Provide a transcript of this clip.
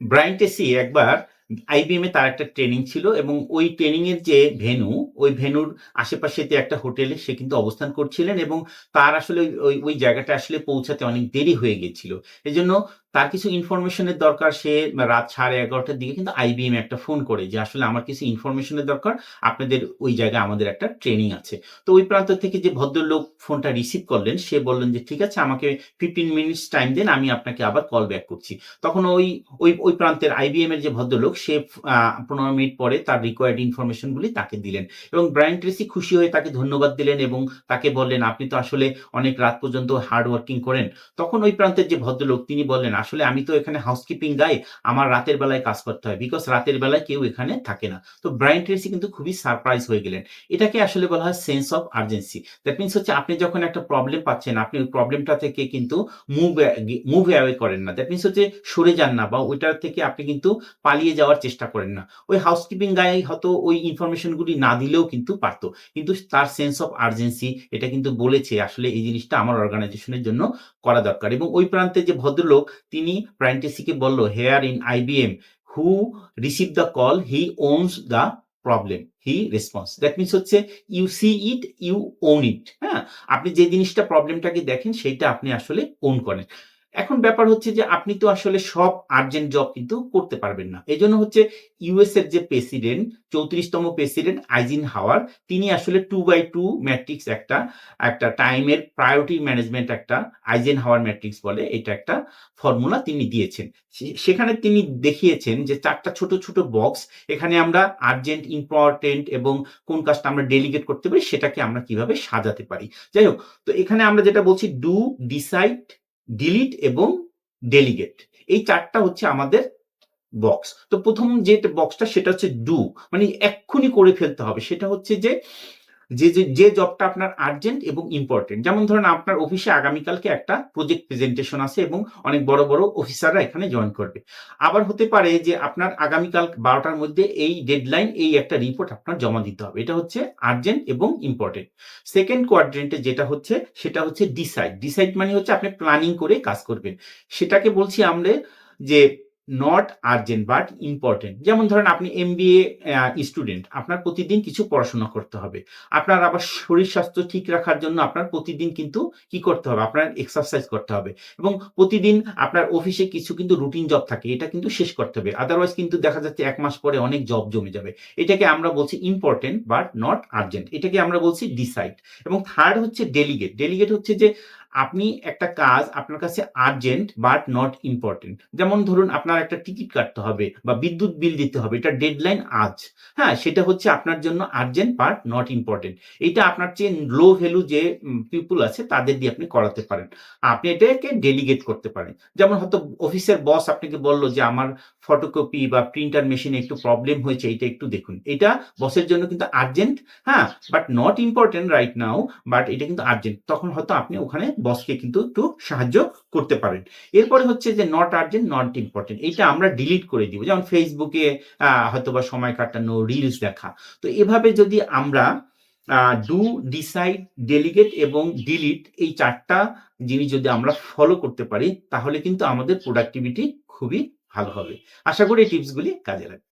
Brian টেসি একবার IBM এ তার একটা ট্রেনিং ছিল এবং ওই ট্রেনিং এর যে ভেনু ওই ভেনুর আশেপাশেতে একটা হোটেলে সে কিন্তু অবস্থান করছিলেন এবং তার আসলে ওই- ওই জায়গাটা আসলে পৌঁছাতে অনেক দেরি হয়ে গেছিল। এই জন্য তার কিছু ইনফরমেশনের দরকার, সে রাত সাড়ে এগারোটার দিকে কিন্তু আইবিএম একটা ফোন করে যে, আসলে আমার কিছু ইনফরমেশনের দরকার, আপনাদের ওই জায়গায় আমাদের একটা ট্রেনিং আছে। তো ওই প্রান্ত থেকে যে ভদ্রলোক ফোনটা রিসিভ করলেন, সে বললেন যে, ঠিক আছে, আমাকে ফিফটিন মিনিটস টাইম দেন, আমি আপনাকে আবার কল ব্যাক করছি। তখন ওই ওই ওই প্রান্তের আইবিএম এর যে ভদ্রলোক সে পনেরো মিনিট পরে তার রিকোয়ার্ড ইনফরমেশনগুলি তাকে দিলেন। এবং ব্রায়ান ট্রেসি খুশি হয়ে তাকে ধন্যবাদ দিলেন এবং তাকে বললেন, আপনি তো আসলে অনেক রাত পর্যন্ত হার্ড ওয়ার্কিং করেন। তখন ওই প্রান্তের যে ভদ্রলোক, তিনি বললেন, আসলে আমি তো এখানে হাউসকিপিং গাই আমার রাতের বেলায় কাজ করতে হয় বিকজ রাতের বেলায় কেউ এখানে থাকে না। তো ব্রায়ান ট্রেসি কিন্তু খুবই সারপ্রাইজ হয়ে গেলেন। এটাকে আসলে বলা হয় sense of urgency that means হচ্ছে আপনি যখন একটা প্রবলেম পাচ্ছেন, আপনি ওই প্রবলেমটা থেকে কিন্তু মুভ মুভ অ্যাওয়ে করেন না। দ্যাট মিনস হচ্ছে সরে যান না বা ওইটার থেকে আপনি কিন্তু পালিয়ে যাওয়ার চেষ্টা করেন না। ওই হাউসকিপিং গায়ে হয়তো ওই ইনফরমেশনগুলি না দিলেও কিন্তু পারতো। কিন্তু তার সেন্স অফ আর্জেন্সি এটা কিন্তু বলেছে আসলে এই জিনিসটা আমার অর্গানাইজেশনের জন্য করা দরকার। এবং ওই প্রান্তে যে ভদ্রলোক, তিনি প্রাইন্টেসিকে বলল here in IBM who receive the call he owns the problem he response that means হচ্ছে you see it you own it হ্যাঁ? আপনি যে জিনিসটা প্রবলেমটাকে দেখেন, সেইটা আপনি আসলে ওন করেন। এখন ব্যাপার হচ্ছে যে আপনি তো আসলে সব আর্জেন্ট জব কিন্তু করতে পারবেন না। এই জন্য হচ্ছে ইউএস এর যে প্রেসিডেন্ট চৌত্রিশতম প্রেসিডেন্ট আইজিন হাওয়ার, তিনি আসলে টু বাই টু ম্যাট্রিক্স একটা একটা টাইমের প্রায়োরিটি ম্যানেজমেন্ট একটা আইজেন হাওয়ার ম্যাট্রিক্স বলে এটা একটা ফর্মুলা তিনি দিয়েছেন। সেখানে তিনি দেখিয়েছেন যে চারটা ছোট ছোট বক্স এখানে আমরা আর্জেন্ট ইম্পর্টেন্ট এবং কোন কাজটা আমরা ডেলিগেট করতে পারি সেটাকে আমরা কীভাবে সাজাতে পারি। যাই হোক, তো এখানে আমরা যেটা বলছি ডু ডিসাইড ডিলিট এবং ডেলিগেট এই চারটা হচ্ছে আমাদের বক্স তো প্রথম যে বক্সটা সেটা হচ্ছে ডু মানে এক্ষুনি করে ফেলতে হবে। সেটা হচ্ছে যে যে, যে- জবটা আপনার আর্জেন্ট এবং ইম্পর্টেন্ট যেমন ধরেন, আপনার অফিসে আগামীকালকে একটা প্রজেক্ট প্রেজেন্টেশন আছে এবং অনেক বড় বড় অফিসাররা এখানে জয়েন করবে। আবার হতে পারে যে, আপনার আগামীকাল বারোটার মধ্যে এই ডেডলাইন এই একটা রিপোর্ট আপনার জমা দিতে হবে। এটা হচ্ছে আর্জেন্ট এবং ইম্পর্টেন্ট সেকেন্ড কোয়াড্রেন্টে যেটা হচ্ছে, সেটা হচ্ছে ডিসাইড ডিসাইড মানে হচ্ছে আপনি প্ল্যানিং করে কাজ করবেন। সেটাকে বলছি আমরা যে নট আর্জেন্ট বাট ইম্পর্টেন্ট যেমন ধরেন আপনি এম স্টুডেন্ট আপনার প্রতিদিন কিছু পড়াশোনা করতে হবে। আপনার আবার শরীর স্বাস্থ্য ঠিক রাখার জন্য আপনার প্রতিদিন কিন্তু কি করতে হবে? আপনার এক্সারসাইজ করতে হবে। এবং প্রতিদিন আপনার অফিসে কিছু কিন্তু রুটিন জব থাকে, এটা কিন্তু শেষ করতে হবে। আদারওয়াইজ কিন্তু দেখা যাচ্ছে এক মাস পরে অনেক জব জমে যাবে। এটাকে আমরা বলছি ইম্পর্টেন্ট বাট নট আর্জেন্ট এটাকে আমরা বলছি ডিসাইড এবং থার্ড হচ্ছে ডেলিগেট ডেলিগেট হচ্ছে যে আপনি একটা কাজ আপনার কাছে আর্জেন্ট বাট নট ইম্পর্টেন্ট যেমন ধরুন আপনার একটা টিকিট কাটতে হবে বা বিদ্যুৎ বিল দিতে হবে, এটা ডেডলাইন আজ। হ্যাঁ সেটা হচ্ছে আপনার জন্য আর্জেন্ট বাট নট ইম্পর্টেন্ট এটা আপনার চেয়ে লো ভ্যালু যে পিপুল আছে, তাদের দিয়ে আপনি করাতে পারেন। আপনি এটাকে ডেলিগেট করতে পারেন। যেমন হয়তো অফিসের বস আপনাকে বলল যে, আমার ফটোকপি বা প্রিন্টার মেশিনে একটু প্রবলেম হয়েছে, এটা একটু দেখুন। এটা বসের জন্য কিন্তু আর্জেন্ট হ্যাঁ but not important right now but এটা কিন্তু আর্জেন্ট তখন হয়তো আপনি ওখানে বসকে কিন্তু একটু সাহায্য করতে পারেন। এরপরে হচ্ছে যে নট আর্জেন্ট নট ইম্পর্টেন্ট এটা আমরা ডিলিট করে দিব। যেমন ফেসবুকে হয়তো বা সময় কাটানো রিলস দেখা। তো এভাবে যদি আমরা ডু ডিসাইড ডেলিগেট এবং ডিলিট এই চারটা জিনিস যদি আমরা ফলো করতে পারি, তাহলে কিন্তু আমাদের প্রোডাক্টিভিটি খুবই ভালো হবে। আশা করি এই টিপসগুলি কাজে লাগবে।